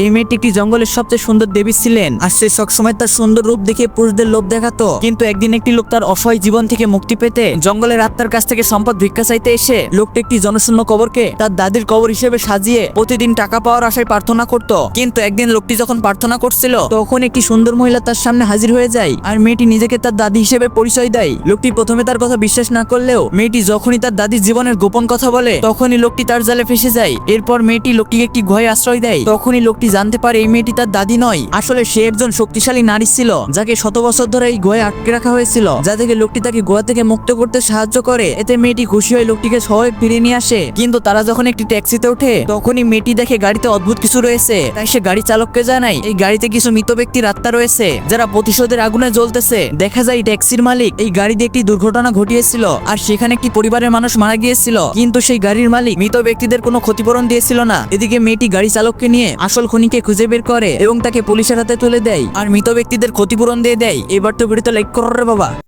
এই মেয়েটি একটি জঙ্গলের সবচেয়ে সুন্দর দেবী ছিলেন। আর সে সবসময় তার সুন্দর রূপ দেখে পুরুষদের লোভ দেখাতো। কিন্তু একদিন একটি লোক তার অসহায় জীবন থেকে মুক্তি পেতে জঙ্গলের আত্মার কাছ থেকে সম্পদ ভিক্ষা চাইতে এসে লোকটি একটি জনশূন্য কবরকে তার দাদির কবর হিসেবে সাজিয়ে প্রতিদিন টাকা পাওয়ার আশায় প্রার্থনা করত। কিন্তু একদিন লোকটি যখন প্রার্থনা করছিল, তখন একটি সুন্দর মহিলা তার সামনে হাজির হয়ে যায় আর মেয়েটি নিজেকে তার দাদি হিসেবে পরিচয় দেয়। লোকটি প্রথমে তার কথা বিশ্বাস না করলেও মেয়েটি যখনই তার দাদির জীবনের গোপন কথা বলে, তখনই লোকটি তার জালে ফেসে যায়। এরপর মেয়েটি লোকটিকে একটি ঘয়ে আশ্রয় দেয়। তখনই লোকটি জানতে পারে এই মেয়েটি তার দাদি নয়। আসলে সে একজন শক্তিশালী নারী ছিল, যাকে শত বছর ধরে এই গুহায় আটকে রাখা হয়েছিল, যা থেকে লোকটি তাকে গুহা থেকে মুক্ত করতে সাহায্য করে। এতে মেয়েটি খুশি হয়ে লোকটিকে সবাই ফিরিয়ে নিয়ে আসে। কিন্তু তারা যখন একটি ট্যাক্সিতে ওঠে, তখনই মেয়েটি দেখে গাড়িতে অদ্ভুত কিছু রয়েছে। তাই সে গাড়ি চালককে জানায়, এই গাড়িতে কিছু মৃত ব্যক্তির আত্মা রয়েছে, যারা প্রতিশোধের আগুনে জ্বলতেছে। দেখা যায় ট্যাক্সির মালিক এই গাড়িতে একটি দুর্ঘটনা ঘটিয়েছিল, আর সেখানে একটি পরিবারের মানুষ মারা গিয়েছিল। কিন্তু সেই গাড়ির মালিক মৃত ব্যক্তিদের কোনো ক্ষতিপূরণ দিয়েছিল না। এদিকে মেয়েটি গাড়ি চালককে নিয়ে আসল খুনিকে খুঁজে বের করে এবং তাকে পুলিশের হাতে তুলে দেয়। আর মৃত ব্যক্তিদের ক্ষতিপূরণ দিয়ে দেয়। এবার তো ভিডিওতে লাইক করো রে বাবা।